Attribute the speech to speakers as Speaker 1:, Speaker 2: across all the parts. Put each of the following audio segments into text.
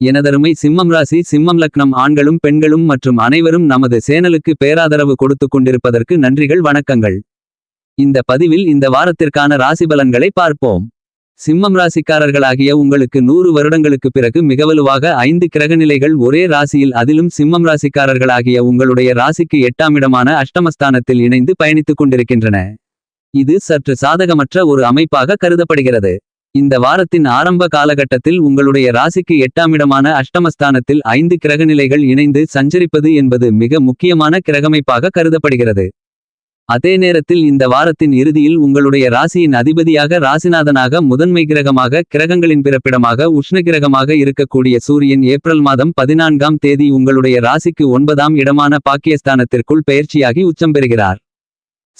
Speaker 1: எனதருமை சிம்மம் ராசி சிம்மம் லக்னம் ஆண்களும் பெண்களும் மற்றும் அனைவரும் நமது சேனலுக்கு பேராதரவு கொடுத்து கொண்டிருப்பதற்கு நன்றிகள் வணக்கங்கள். இந்த பதிவில் இந்த வாரத்திற்கான ராசி பலன்களை பார்ப்போம். சிம்மம் ராசிக்காரர்களாகிய உங்களுக்கு நூறு வருடங்களுக்கு பிறகு மிகவலுவாக ஐந்து கிரகநிலைகள் ஒரே ராசியில் அதிலும் சிம்மம் ராசிக்காரர்களாகிய உங்களுடைய ராசிக்கு எட்டாம் இடமான அஷ்டமஸ்தானத்தில் இணைந்து பயணித்துக் கொண்டிருக்கின்றன. இது சற்று சாதகமற்ற ஒரு அமைப்பாக கருதப்படுகிறது. இந்த வாரத்தின் ஆரம்ப காலகட்டத்தில் உங்களுடைய ராசிக்கு எட்டாம் இடமான அஷ்டமஸ்தானத்தில் ஐந்து கிரகநிலைகள் இணைந்து சஞ்சரிப்பது என்பது மிக முக்கியமான கிரகமைப்பாக கருதப்படுகிறது. அதே நேரத்தில் இந்த வாரத்தின் இறுதியில் உங்களுடைய ராசியின் அதிபதியாக ராசிநாதனாக முதன்மை கிரகமாக கிரகங்களின் பிறப்பிடமாக உஷ்ண கிரகமாக இருக்கக்கூடிய சூரியன் ஏப்ரல் மாதம் பதினான்காம் தேதி உங்களுடைய ராசிக்கு ஒன்பதாம் இடமான பாக்கியஸ்தானத்திற்குள் பெயர்ச்சியாகி உச்சம் பெறுகிறார்.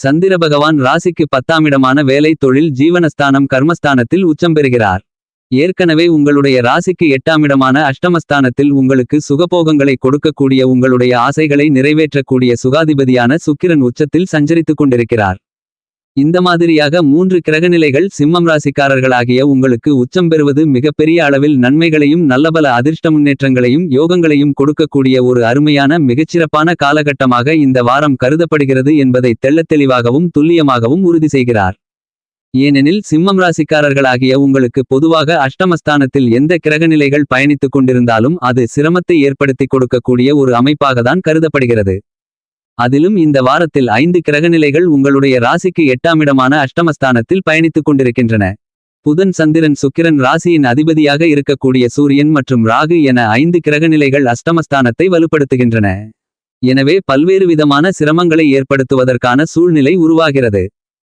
Speaker 1: சந்திர பகவான் ராசிக்கு பத்தாம் இடமான வேலை தொழில் ஜீவனஸ்தானம் கர்மஸ்தானத்தில் உச்சம் பெறுகிறார். ஏற்கனவே உங்களுடைய ராசிக்கு எட்டாம் இடமான அஷ்டமஸ்தானத்தில் உங்களுக்கு சுகபோகங்களை கொடுக்கக்கூடிய உங்களுடைய ஆசைகளை நிறைவேற்றக்கூடிய சுகாதிபதியான சுக்கிரன் உச்சத்தில் சஞ்சரித்துக் கொண்டிருக்கிறார். இந்த மாதிரியாக மூன்று கிரகநிலைகள் சிம்மம் ராசிக்காரர்களாகிய உங்களுக்கு உச்சம் பெறுவது மிகப்பெரிய அளவில் நன்மைகளையும் நல்லபல அதிர்ஷ்ட முன்னேற்றங்களையும் யோகங்களையும் கொடுக்கக்கூடிய ஒரு அருமையான மிகச்சிறப்பான காலகட்டமாக இந்த வாரம் கருதப்படுகிறது என்பதை தெள்ளத்தெளிவாகவும் துல்லியமாகவும் உறுதி செய்கிறார். ஏனெனில் சிம்மம் ராசிக்காரர்களாகிய உங்களுக்கு பொதுவாக அஷ்டமஸ்தானத்தில் எந்த கிரகநிலைகள் பயணித்துக் கொண்டிருந்தாலும் அது சிரமத்தை ஏற்படுத்திக் கொடுக்கக்கூடிய ஒரு அமைப்பாகத்தான் கருதப்படுகிறது. அதிலும் இந்த வாரத்தில் ஐந்து கிரகநிலைகள் உங்களுடைய ராசிக்கு எட்டாமிடமான அஷ்டமஸ்தானத்தில் பயணித்துக் கொண்டிருக்கின்றன. புதன் சந்திரன் சுக்கிரன் ராசியின் அதிபதியாக இருக்கக்கூடிய சூரியன் மற்றும் ராகு என ஐந்து கிரகநிலைகள் அஷ்டமஸ்தானத்தை வலுப்படுத்துகின்றன. எனவே பல்வேறு விதமான சிரமங்களை ஏற்படுத்துவதற்கான சூழ்நிலை உருவாகிறது.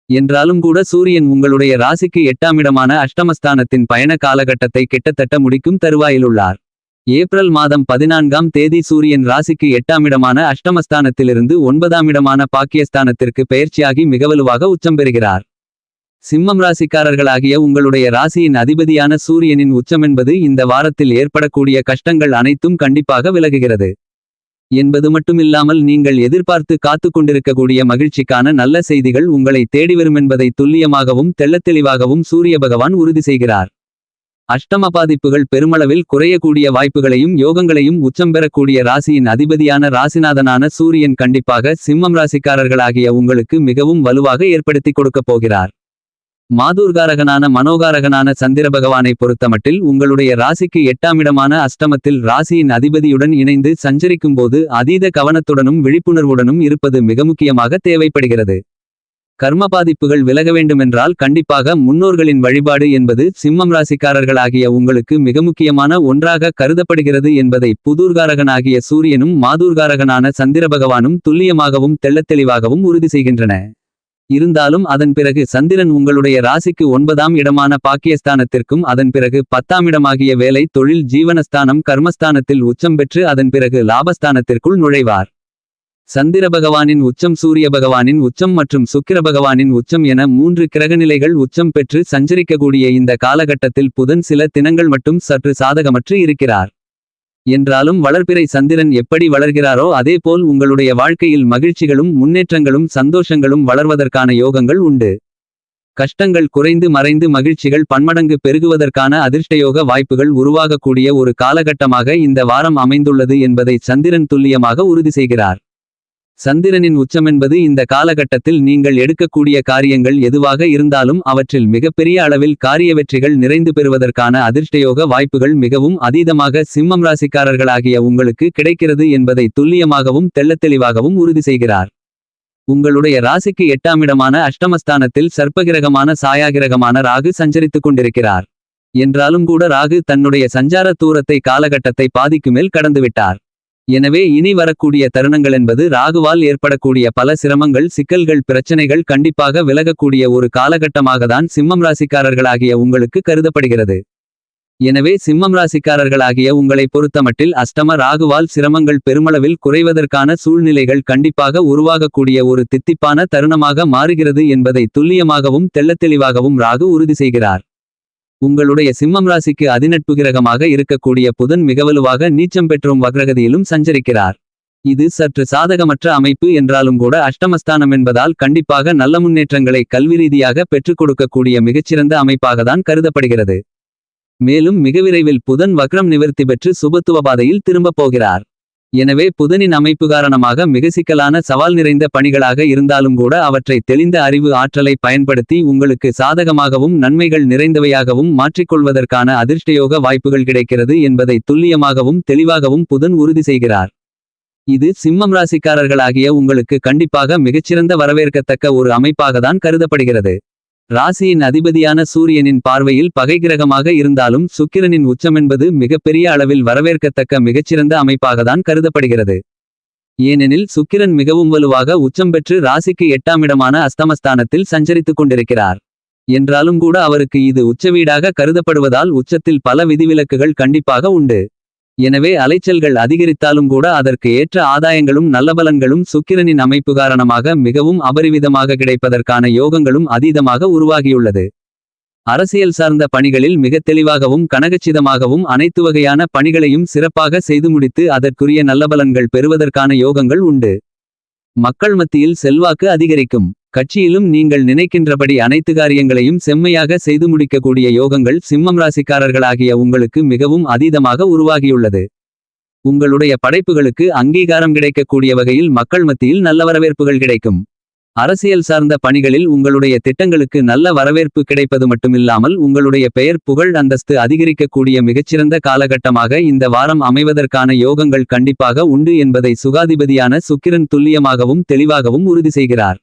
Speaker 1: என்றாலும் கூட சூரியன் உங்களுடைய ராசிக்கு எட்டாமிடமான அஷ்டமஸ்தானத்தின் பயண காலகட்டத்தை கிட்டத்தட்ட முடிக்கும் தருவாயிலுள்ளார். ஏப்ரல் மாதம் பதினான்காம் தேதி சூரியன் ராசிக்கு எட்டாம் இடமான அஷ்டமஸ்தானத்திலிருந்து ஒன்பதாம் இடமான பாக்கியஸ்தானத்திற்கு பெயர்ச்சியாகி மிகவலுவாக உச்சம் பெறுகிறார் சிம்மம் ராசிக்காரர்களாகிய உங்களுடைய ராசியின் அதிபதியான சூரியனின் உச்சமென்பது இந்த வாரத்தில் ஏற்படக்கூடிய கஷ்டங்கள் அனைத்தும் கண்டிப்பாக விலகுகிறது. என்பது மட்டுமில்லாமல் நீங்கள் எதிர்பார்த்து காத்து கொண்டிருக்கக்கூடிய மகிழ்ச்சிக்கான நல்ல செய்திகள் உங்களை தேடி வருமென்பதை துல்லியமாகவும் தெள்ளத்தெளிவாகவும் சூரிய பகவான் உறுதி செய்கிறார். அஷ்டம பாதிப்புகள் பெருமளவில் குறையக்கூடிய வாய்ப்புகளையும் யோகங்களையும் உச்சம் பெறக்கூடிய ராசியின் அதிபதியான ராசிநாதனான சூரியன் கண்டிப்பாக சிம்மம் ராசிக்காரர்களாகிய உங்களுக்கு மிகவும் வலுவாக ஏற்படுத்திக் கொடுக்கப் போகிறார். மாதூர்காரகனான மனோகாரகனான சந்திர பகவானை பொறுத்தமட்டில் உங்களுடைய ராசிக்கு எட்டாம் இடமான அஷ்டமத்தில் ராசியின் அதிபதியுடன் இணைந்து சஞ்சரிக்கும்போது அதீத கவனத்துடனும் விழிப்புணர்வுடனும் இருப்பது மிக முக்கியமாக தேவைப்படுகிறது. கர்ம பாதிப்புகள் விலக வேண்டுமென்றால் கண்டிப்பாக முன்னோர்களின் வழிபாடு என்பது சிம்மம் ராசிக்காரர்களாகிய உங்களுக்கு மிக முக்கியமான ஒன்றாக கருதப்படுகிறது என்பதை புதூர்காரகனாகிய சூரியனும் மாதூர்காரகனான சந்திர பகவானும் துல்லியமாகவும் தெள்ளத்தெளிவாகவும் உறுதி செய்கின்றன. இருந்தாலும் அதன் பிறகு சந்திரன் உங்களுடைய ராசிக்கு ஒன்பதாம் இடமான பாக்கியஸ்தானத்திற்கும் அதன் பிறகு பத்தாம் இடமாகிய வேலை தொழில் ஜீவனஸ்தானம் கர்மஸ்தானத்தில் உச்சம் பெற்று அதன் பிறகு லாபஸ்தானத்திற்குள் நுழைவார். சந்திர பகவானின் உச்சம் சூரிய பகவானின் உச்சம் மற்றும் சுக்கிர பகவானின் உச்சம் என மூன்று கிரகநிலைகள் உச்சம் பெற்று சஞ்சரிக்கக்கூடிய இந்த காலகட்டத்தில் புதன் சில தினங்கள் மட்டும் சற்று சாதகமற்று இருக்கிறார். என்றாலும் வளர்பிறை சந்திரன் எப்படி வளர்கிறாரோ அதேபோல் உங்களுடைய வாழ்க்கையில் மகிழ்ச்சிகளும் முன்னேற்றங்களும் சந்தோஷங்களும் வளர்வதற்கான யோகங்கள் உண்டு. கஷ்டங்கள் குறைந்து மறைந்து மகிழ்ச்சிகள் பன்மடங்கு பெருகுவதற்கான அதிர்ஷ்டயோக வாய்ப்புகள் உருவாகக்கூடிய ஒரு காலகட்டமாக இந்த வாரம் அமைந்துள்ளது என்பதை சந்திரன் துல்லியமாக உறுதி செய்கிறார். சந்திரனின் உச்சமென்பது இந்த காலகட்டத்தில் நீங்கள் எடுக்கக்கூடிய காரியங்கள் எதுவாக இருந்தாலும் அவற்றில் மிகப்பெரிய அளவில் காரிய வெற்றிகள் நிறைந்து பெறுவதற்கான அதிர்ஷ்டயோக வாய்ப்புகள் மிகவும் அதீதமாக சிம்மம் ராசிக்காரர்களாகிய உங்களுக்கு கிடைக்கிறது என்பதை துல்லியமாகவும் தெள்ளத்தெளிவாகவும் உறுதி செய்கிறார். உங்களுடைய ராசிக்கு எட்டாம் இடமான அஷ்டமஸ்தானத்தில் சர்ப்பகிரகமான சாயாகிரகமான ராகு சஞ்சரித்துக் கொண்டிருக்கிறார். என்றாலும் கூட ராகு தன்னுடைய சஞ்சார தூரத்தை காலகட்டத்தை பாதிக்கு மேல் கடந்துவிட்டார். எனவே இனி வரக்கூடிய தருணங்கள் என்பது ராகுவால் ஏற்படக்கூடிய பல சிரமங்கள் சிக்கல்கள் பிரச்சனைகள் கண்டிப்பாக விலகக்கூடிய ஒரு காலகட்டமாகத்தான் சிம்மம் ராசிக்காரர்களாகிய உங்களுக்கு கருதப்படுகிறது. எனவே சிம்மம் ராசிக்காரர்களாகிய உங்களை பொறுத்தமட்டில் அஷ்டம ராகுவால் சிரமங்கள் பெருமளவில் குறைவதற்கான சூழ்நிலைகள் கண்டிப்பாக உருவாகக்கூடிய ஒரு தித்திப்பான தருணமாக மாறுகிறது என்பதை துல்லியமாகவும் தெள்ளத்தெளிவாகவும் ராகு உறுதி செய்கிறார். உங்களுடைய சிம்மம் ராசிக்கு அதிநட்பு கிரகமாக இருக்கக்கூடிய புதன் மிகவலுவாக நீச்சம் பெற்றும் வக்ரகதியிலும் சஞ்சரிக்கிறார். இது சற்று சாதகமற்ற அமைப்பு என்றாலும் கூட அஷ்டமஸ்தானம் என்பதால் கண்டிப்பாக நல்ல முன்னேற்றங்களை கல்வி ரீதியாக பெற்றுக் கொடுக்கக்கூடிய மிகச்சிறந்த அமைப்பாகத்தான் கருதப்படுகிறது. மேலும் மிக விரைவில் புதன் வக்ரம் நிவர்த்தி பெற்று சுபத்துவ பாதையில் திரும்பப் போகிறார். எனவே புதனின் அமைப்பு காரணமாக மிக சிக்கலான சவால் நிறைந்த பணிகளாக இருந்தாலும் கூட அவற்றை தெளிந்த அறிவு ஆற்றலை பயன்படுத்தி உங்களுக்கு சாதகமாகவும் நன்மைகள் நிறைந்தவையாகவும் மாற்றிக்கொள்வதற்கான அதிர்ஷ்டயோக வாய்ப்புகள் கிடைக்கிறது என்பதை துல்லியமாகவும் தெளிவாகவும் புதன் உறுதி செய்கிறார். இது சிம்மம் ராசிக்காரர்களாகிய உங்களுக்கு கண்டிப்பாக மிகச்சிறந்த வரவேற்கத்தக்க ஒரு அமைப்பாகத்தான் கருதப்படுகிறது. ராசியின் அதிபதியான சூரியனின் பார்வையில் பகை கிரகமாக இருந்தாலும் சுக்கிரனின் உச்சமென்பது மிகப்பெரிய அளவில் வரவேற்கத்தக்க மிகச்சிறந்த அமைப்பாகத்தான் கருதப்படுகிறது. ஏனெனில் சுக்கிரன் மிகவும் வலுவாக உச்சம் பெற்று ராசிக்கு எட்டாம் இடமான அஸ்தமஸ்தானத்தில் சஞ்சரித்துக் கொண்டிருக்கிறார். என்றாலும் கூட அவருக்கு இது உச்சவீடாக கருதப்படுவதால் உச்சத்தில் பல விதிவிலக்குகள் கண்டிப்பாக உண்டு. எனவே அலைச்சல்கள் அதிகரித்தாலும் கூட அதற்கு ஏற்ற ஆதாயங்களும் நல்லபலன்களும் சுக்கிரனின் அமைப்பு காரணமாக மிகவும் அபரிவிதமாக கிடைப்பதற்கான யோகங்களும் அதீதமாக உருவாகியுள்ளது. அரசியல் சார்ந்த பணிகளில் மிக தெளிவாகவும் கனகச்சிதமாகவும் அனைத்து வகையான பணிகளையும் சிறப்பாக செய்து முடித்து அதற்குரிய நல்லபலன்கள் பெறுவதற்கான யோகங்கள் உண்டு. மக்கள் மத்தியில் செல்வாக்கு அதிகரிக்கும். கட்சியிலும் நீங்கள் நினைக்கின்றபடி அனைத்து காரியங்களையும் செம்மையாக செய்து முடிக்கக்கூடிய யோகங்கள் சிம்மம் ராசிக்காரர்களாகிய உங்களுக்கு மிகவும் அதீதமாக உருவாகியுள்ளது. உங்களுடைய படைப்புகளுக்கு அங்கீகாரம் கிடைக்கக்கூடிய வகையில் மக்கள் மத்தியில் நல்ல வரவேற்புகள் கிடைக்கும். அரசியல் சார்ந்த பணிகளில் உங்களுடைய திட்டங்களுக்கு நல்ல வரவேற்பு கிடைப்பது மட்டுமில்லாமல் உங்களுடைய பெயர் புகழ் அந்தஸ்து அதிகரிக்கக்கூடிய மிகச்சிறந்த காலகட்டமாக இந்த வாரம் அமைவதற்கான யோகங்கள் கண்டிப்பாக உண்டு என்பதை சுகாதிபதியான சுக்கிரன் துல்லியமாகவும் தெளிவாகவும் உறுதி செய்கிறார்.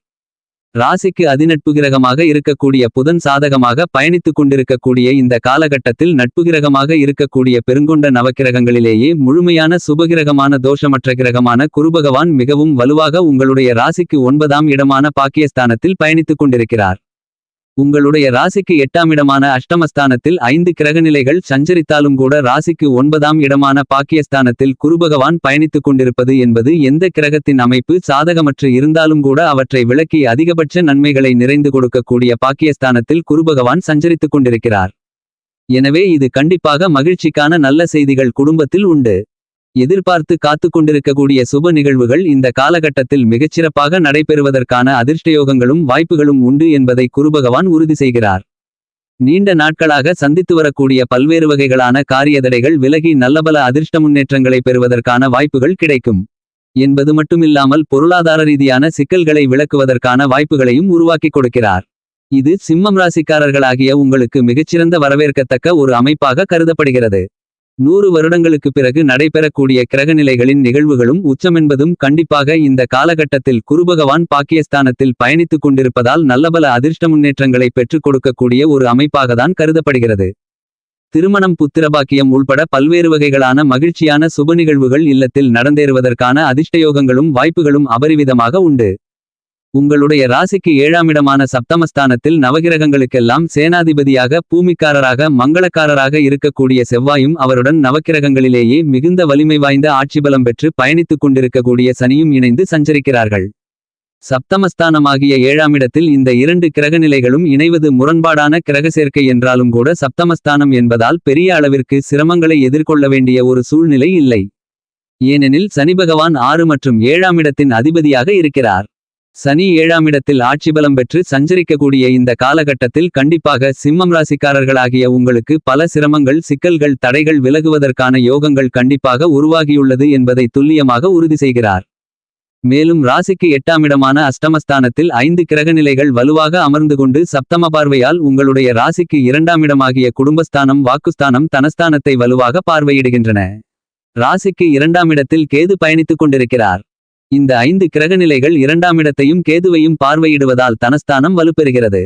Speaker 1: ராசிக்கு அதிநட்பு கிரகமாக இருக்கக்கூடிய புதன் சாதகமாக பயணித்துக் கொண்டிருக்கக்கூடிய இந்த காலகட்டத்தில் நட்பு கிரகமாக இருக்கக்கூடிய பெருங்கொண்ட நவக்கிரகங்களிலேயே முழுமையான சுபகிரகமான தோஷமற்ற கிரகமான குருபகவான் மிகவும் வலுவாக உங்களுடைய ராசிக்கு ஒன்பதாம் இடமான பாக்கியஸ்தானத்தில் பயணித்துக் கொண்டிருக்கிறார். உங்களுடைய ராசிக்கு எட்டாம் இடமான அஷ்டமஸ்தானத்தில் ஐந்து கிரகநிலைகள் சஞ்சரித்தாலும் கூட ராசிக்கு ஒன்பதாம் இடமான பாக்கியஸ்தானத்தில் குருபகவான் பயணித்துக் கொண்டிருப்பது என்பது எந்த கிரகத்தின் அமைப்பு சாதகமற்று இருந்தாலும் கூட அவற்றை விளக்கி அதிகபட்ச நன்மைகளை நிறைந்து கொடுக்கக்கூடிய பாக்கியஸ்தானத்தில் குருபகவான் சஞ்சரித்துக் கொண்டிருக்கிறார். எனவே இது கண்டிப்பாக மகிழ்ச்சிக்கான நல்ல செய்திகள் குடும்பத்தில் உண்டு. எதிர்பார்த்து காத்து கொண்டிருக்கக்கூடிய சுப நிகழ்வுகள் இந்த காலகட்டத்தில் மிகச்சிறப்பாக நடைபெறுவதற்கான அதிர்ஷ்டயோகங்களும் வாய்ப்புகளும் உண்டு என்பதை குருபகவான் உறுதி செய்கிறார். நீண்ட நாட்களாக சந்தித்து வரக்கூடிய பல்வேறு வகைகளான காரியதடைகள் விலகி நல்லபல அதிர்ஷ்ட முன்னேற்றங்களை பெறுவதற்கான வாய்ப்புகள் கிடைக்கும். என்பது மட்டுமில்லாமல் பொருளாதார ரீதியான சிக்கல்களை விளக்குவதற்கான வாய்ப்புகளையும் உருவாக்கிக் கொடுக்கிறார். இது சிம்மம் ராசிக்காரர்களாகிய உங்களுக்கு மிகச்சிறந்த வரவேற்கத்தக்க ஒரு அமைப்பாக கருதப்படுகிறது. நூறு வருடங்களுக்கு பிறகு நடைபெறக்கூடிய கிரகநிலைகளின் நிகழ்வுகளும் உச்சமென்பதும் கண்டிப்பாக இந்த காலகட்டத்தில் குருபகவான் பாக்கியஸ்தானத்தில் பயணித்துக் கொண்டிருப்பதால் நல்லபல அதிர்ஷ்ட முன்னேற்றங்களை பெற்றுக் கொடுக்கக்கூடிய ஒரு அமைப்பாகத்தான் கருதப்படுகிறது. திருமணம் புத்திரபாக்கியம் உள்பட பல்வேறு வகைகளான மகிழ்ச்சியான சுப நிகழ்வுகள் இல்லத்தில் நடந்தேறுவதற்கான அதிர்ஷ்டயோகங்களும் வாய்ப்புகளும் அபரிவிதமாக உண்டு. உங்களுடைய ராசிக்கு ஏழாமிடமான சப்தமஸ்தானத்தில் நவகிரகங்களுக்கெல்லாம் சேனாதிபதியாக பூமிக்காரராக மங்களக்காரராக இருக்கக்கூடிய செவ்வாயும் அவருடன் நவக்கிரகங்களிலேயே மிகுந்த வலிமை வாய்ந்த ஆட்சிபலம் பெற்று பயணித்துக் கொண்டிருக்கக்கூடிய சனியும் இணைந்து சஞ்சரிக்கிறார்கள். சப்தமஸ்தானமாகிய ஏழாமிடத்தில் இந்த இரண்டு கிரகநிலைகளும் இணைவது முரண்பாடான கிரக சேர்க்கை என்றாலும் கூட சப்தமஸ்தானம் என்பதால் பெரிய அளவிற்கு சிரமங்களை எதிர்கொள்ள வேண்டிய ஒரு சூழ்நிலை இல்லை. ஏனெனில் சனி பகவான் ஆறு மற்றும் ஏழாமிடத்தின் அதிபதியாக இருக்கிறார். சனி ஏழாம் இடத்தில் ஆட்சி ஆட்சிபலம் பெற்று சஞ்சரிக்கக்கூடிய இந்த காலகட்டத்தில் கண்டிப்பாக சிம்மம் ராசிக்காரர்களாகிய உங்களுக்கு பல சிரமங்கள் சிக்கல்கள் தடைகள் விலகுவதற்கான யோகங்கள் கண்டிப்பாக உருவாகியுள்ளது என்பதை துல்லியமாக உறுதி செய்கிறார். மேலும் ராசிக்கு எட்டாமிடமான அஷ்டமஸ்தானத்தில் ஐந்து கிரகநிலைகள் வலுவாக அமர்ந்து கொண்டு சப்தம பார்வையால் உங்களுடைய ராசிக்கு இரண்டாமிடமாகிய குடும்பஸ்தானம் வாக்குஸ்தானம் தனஸ்தானத்தை வலுவாக பார்வையிடுகின்றன. ராசிக்கு இரண்டாம் இடத்தில் கேது பயணித்துக் கொண்டிருக்கிறார். இந்த ஐந்து கிரகநிலைகள் இரண்டாமிடத்தையும் கேதுவையும் பார்வையிடுவதால் தனஸ்தானம் வலுப்பெறுகிறது.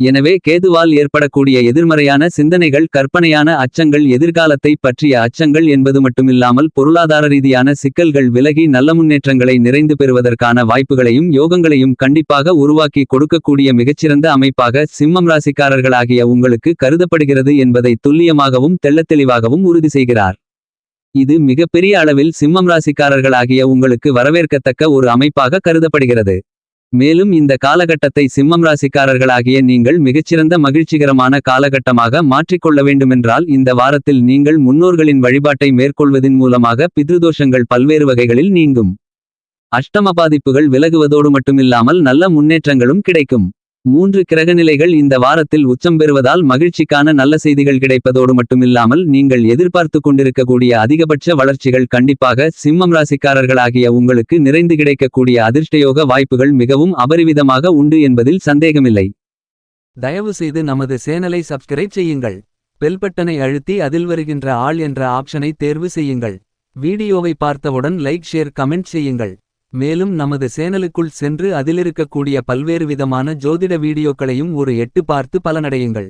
Speaker 1: எனவே கேதுவால் ஏற்படக்கூடிய எதிர்மறையான சிந்தனைகள் கற்பனையான அச்சங்கள் எதிர்காலத்தை பற்றிய அச்சங்கள் என்பது மட்டுமில்லாமல் பொருளாதார ரீதியான சிக்கல்கள் விலகி நல்ல முன்னேற்றங்களை நிறைந்து பெறுவதற்கான வாய்ப்புகளையும் யோகங்களையும் கண்டிப்பாக உருவாக்கி கொடுக்கக்கூடிய மிகச்சிறந்த அமைப்பாக சிம்மம் ராசிக்காரர்களாகிய உங்களுக்கு கருதப்படுகிறது என்பதை துல்லியமாகவும் தெள்ளத்தெளிவாகவும் உறுதி செய்கிறார். இது மிகப்பெரிய அளவில் சிம்மம் ராசிக்காரர்களாகிய உங்களுக்கு வரவேற்கத்தக்க ஒரு அமைப்பாக கருதப்படுகிறது. மேலும் இந்த காலகட்டத்தை சிம்மம் ராசிக்காரர்களாகிய நீங்கள் மிகச்சிறந்த மகிழ்ச்சிகரமான காலகட்டமாக மாற்றிக்கொள்ள வேண்டுமென்றால் இந்த வாரத்தில் நீங்கள் முன்னோர்களின் வழிபாட்டை மேற்கொள்வதின் மூலமாக பித்ருதோஷங்கள் பல்வேறு வகைகளில் நீங்கும். அஷ்டம பாதிப்புகள் விலகுவதோடு மட்டுமில்லாமல் நல்ல முன்னேற்றங்களும் கிடைக்கும். மூன்று கிரகநிலைகள் இந்த வாரத்தில் உச்சம் பெறுவதால் மகிழ்ச்சிக்கான நல்ல செய்திகள் கிடைப்பதோடு மட்டுமில்லாமல் நீங்கள் எதிர்பார்த்து கொண்டிருக்கக்கூடிய அதிகபட்ச வளர்ச்சிகள் கண்டிப்பாக சிம்மம் ராசிக்காரர்களாகிய உங்களுக்கு நிறைந்து கிடைக்கக்கூடிய அதிர்ஷ்டயோக வாய்ப்புகள் மிகவும் அபரிவிதமாக உண்டு என்பதில் சந்தேகமில்லை.
Speaker 2: தயவு செய்து நமது சேனலை சப்ஸ்கிரைப் செய்யுங்கள். பெல்பட்டனை அழுத்தி அதில் வருகின்ற ஆள் என்ற ஆப்ஷனை தேர்வு செய்யுங்கள். வீடியோவை பார்த்தவுடன் லைக் ஷேர் கமெண்ட் செய்யுங்கள். மேலும் நமது சேனலுக்குள் சென்று அதிலிருக்கக்கூடிய பல்வேறு விதமான ஜோதிட வீடியோக்களையும் ஒரு எட்டு பார்த்து பலனடையுங்கள்.